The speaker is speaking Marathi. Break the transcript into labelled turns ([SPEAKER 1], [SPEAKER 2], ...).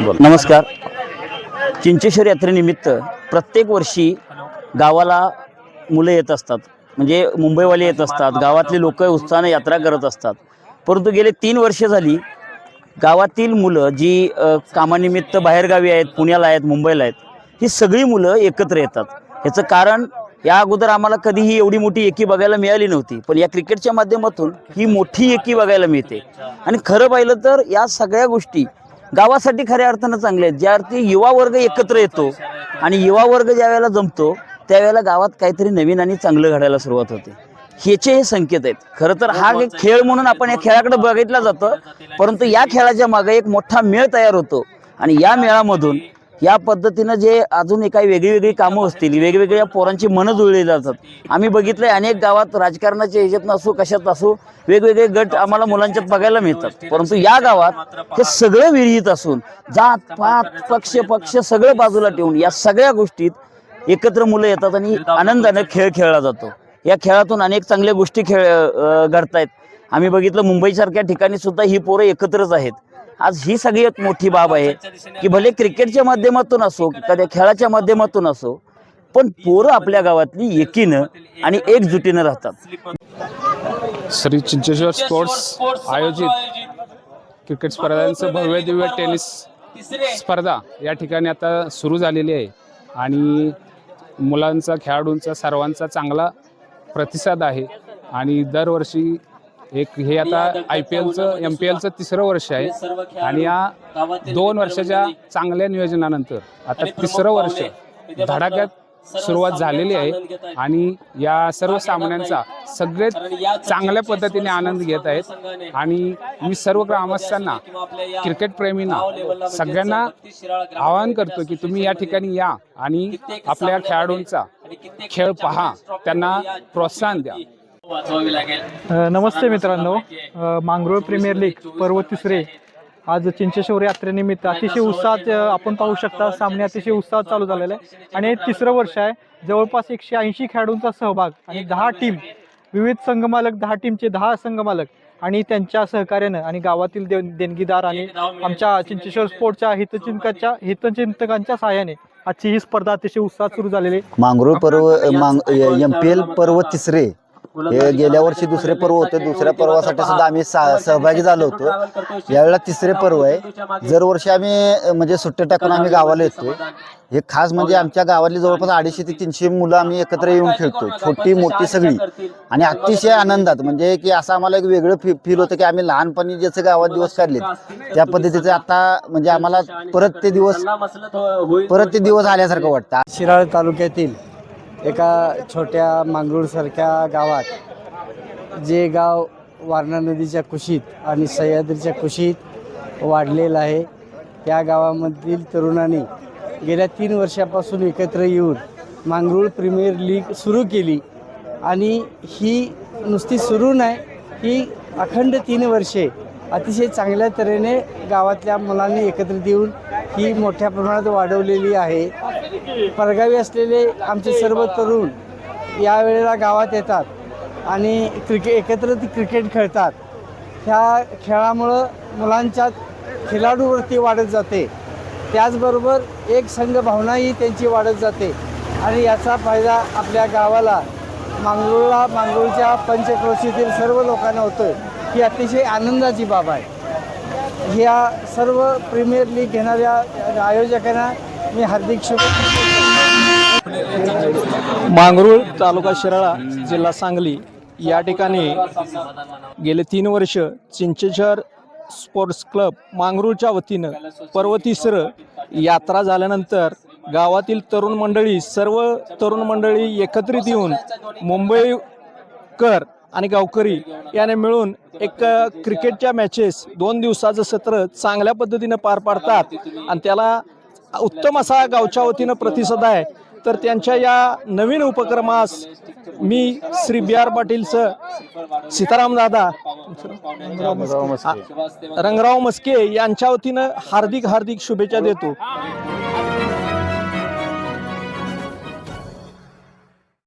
[SPEAKER 1] नमस्कार. चिंचेश्वर यात्रेनिमित्त प्रत्येक वर्षी गावाला मुलं येत असतात. म्हणजे मुंबईवाले येत असतात गावातले लोक उत्साहाने यात्रा करत असतात. परंतु गेले तीन वर्षे झाली गावातील मुलं जी कामानिमित्त बाहेरगावी आहेत पुण्याला आहेत मुंबईला आहेत ही सगळी मुलं एकत्र येतात. ह्याचं कारण या अगोदर आम्हाला कधीही एवढी मोठी एकी बघायला मिळाली नव्हती पण या क्रिकेटच्या माध्यमातून ही मोठी एकी बघायला मिळते. आणि खरं पाहिलं तर या सगळ्या गोष्टी गावासाठी खऱ्या अर्थानं चांगले आहेत. ज्या अर्थी युवा वर्ग एकत्र येतो आणि युवा वर्ग ज्या वेळेला जमतो त्यावेळेला गावात काहीतरी नवीन आणि चांगलं घडायला सुरुवात होते. ह्याचे हे संकेत आहेत. खरं तर हा एक खेळ म्हणून आपण या खेळाकडे बघितला जातं परंतु या खेळाच्या मागे एक मोठा मेळ तयार होतो. आणि या मेळामधून या पद्धतीनं जे अजून काही वेगळी वेगळी कामं असतील वेगवेगळ्या पोरांची मनं जुळली जातात. आम्ही बघितलंय अनेक गावात राजकारणाच्या ह्याच्यातनं असो कशात असो वेगवेगळे गट आम्हाला मुलांच्यात बघायला मिळतात. परंतु या गावात हे सगळं विरहित असून जात पात पक्ष पक्ष सगळं बाजूला ठेवून या सगळ्या गोष्टीत एकत्र मुलं येतात आणि आनंदाने खेळ खेळला जातो. या खेळातून अनेक चांगल्या गोष्टी खेळ घडत घडतायत. आम्ही बघितलं मुंबईसारख्या ठिकाणी सुद्धा ही पोरं एकत्रच आहेत. आज ही सगळ्यात मोठी बाब आहे की भले क्रिकेटच्या माध्यमातून असो एखाद्या खेळाच्या माध्यमातून असो पण पोरं आपल्या गावातली एकीनं आणि एकजुटीनं राहतात.
[SPEAKER 2] श्री चिंचेश्वर स्पोर्ट्स आयोजित क्रिकेट स्पर्धांचं भव्य दिव्य टेनिस स्पर्धा या ठिकाणी आता सुरू झालेली आहे. आणि मुलांचा खेळाडूंचा सर्वांचा चांगला प्रतिसाद आहे. आणि दरवर्षी एक हे आता आय पी एलचं एम पी एलचं तिसरं वर्ष आहे. आणि या दोन वर्षाच्या चांगल्या नियोजनानंतर आता तिसरं वर्ष धडाक्यात सुरुवात झालेली आहे आणि या सर्व सामन्यांचा सगळे चांगल्या पद्धतीने आनंद घेत आहेत. आणि मी सर्व ग्रामस्थांना क्रिकेट प्रेमींना सगळ्यांना आवाहन करतो की तुम्ही या ठिकाणी या आणि आपल्या खेळाडूंचा खेळ पहा. त्यांना प्रोत्साहन द्या.
[SPEAKER 3] नमस्ते मित्रांनो. मांगरोळ प्रीमियर लीग पर्व तिसरे. आज चिंचेश्वर यात्रेनिमित्त अतिशय उत्साहात आपण पाहू शकता सामने अतिशय उत्साहात चालू झालेले आहे. आणि हे तिसरं वर्ष आहे. जवळपास एकशे ऐंशी खेळाडूंचा सहभाग आणि दहा टीम विविध संघमालक दहा टीमचे दहा संघमालक आणि त्यांच्या सहकार्यानं आणि गावातील दे देणगीदार आणि आमच्या चिंचेश्वर स्पोर्टच्या हितचिंतकाच्या हितचिंतकांच्या सहाय्याने आजची ही स्पर्धा अतिशय उत्साहात सुरू झालेली आहे.
[SPEAKER 4] मांगरूळ पर्व मांग एम पी एल पर्व तिसरे. हे गेल्या वर्षी दुसरे पर्व होते दुसऱ्या पर्वासाठी सुद्धा आम्ही सा- सहभागी झालो होतो. यावेळेला तिसरे पर्व आहे. दरवर्षी आम्ही अ, म्हणजे सुट्टे टाकून आम्ही गावाला येतोय. हे खास म्हणजे आमच्या गावातली जवळपास अडीचशे ते तीनशे मुलं आम्ही एकत्र येऊन खेळतो छोटी मोठी सगळी. आणि अतिशय आनंदात म्हणजे की असं आम्हाला एक वेगळं फी फील होतं की आम्ही लहानपणी जसे गावात दिवस काढले त्या पद्धतीचे आता म्हणजे आम्हाला परत ते दिवस परत ते दिवस आल्यासारखं वाटतं.
[SPEAKER 5] शिराळ तालुक्यातील एका छोट्या मांगरूळसारख्या गावात जे गाव वारणा नदीच्या कुशीत आणि सह्याद्रीच्या कुशीत वाढलेलं आहे त्या गावामधील तरुणांनी गेल्या तीन वर्षापासून एकत्र येऊन मांगरूळ प्रीमियर लीग सुरू केली. आणि ही नुसती सुरू नाही ही अखंड तीन वर्षे अतिशय चांगल्या तऱ्हेने गावातल्या मुलांनी एकत्रित येऊन ही मोठ्या प्रमाणात वाढवलेली आहे. परगावी असलेले आमचे सर्व तरुण या वेळेला गावात येतात आणि क्रिके एकत्र ती क्रिकेट खेळतात. ह्या खेळामुळं मुलांच्या खेळाडूवरती वाढत जाते. त्याचबरोबर एक संघ भावनाही त्यांची वाढत जाते आणि याचा फायदा आपल्या गावाला मांगरूळला मांगरूळच्या पंचक्रोशीतील सर्व लोकांना होतोय. ही अतिशय आनंदाची बाब आहे. ह्या सर्व प्रीमियर लीग घेणाऱ्या आयोजकांना मी हार्दिक शुभेच्छा.
[SPEAKER 6] मांगरूळ तालुका शिराळा जिल्हा सांगली या ठिकाणी गेले तीन वर्ष चिंचेश्वर स्पोर्ट्स क्लब मांगरूळच्या वतीनं पर्वतीसर यात्रा झाल्यानंतर गावातील तरुण मंडळी सर्व तरुण मंडळी एकत्रित येऊन मुंबईकर आणि गावकरी याने मिळून एक क्रिकेटच्या मॅचेस दोन दिवसाचं सत्र चांगल्या पद्धतीनं पार पाडतात. आणि त्याला उत्तम असा गावच्या वतीनं प्रतिसाद आहे. तर त्यांच्या या नवीन उपक्रमास मी Shri B R Patil sir Sitaram Dada Rangrao Maske यांच्या वतीनं हार्दिक हार्दिक शुभेच्छा देतो.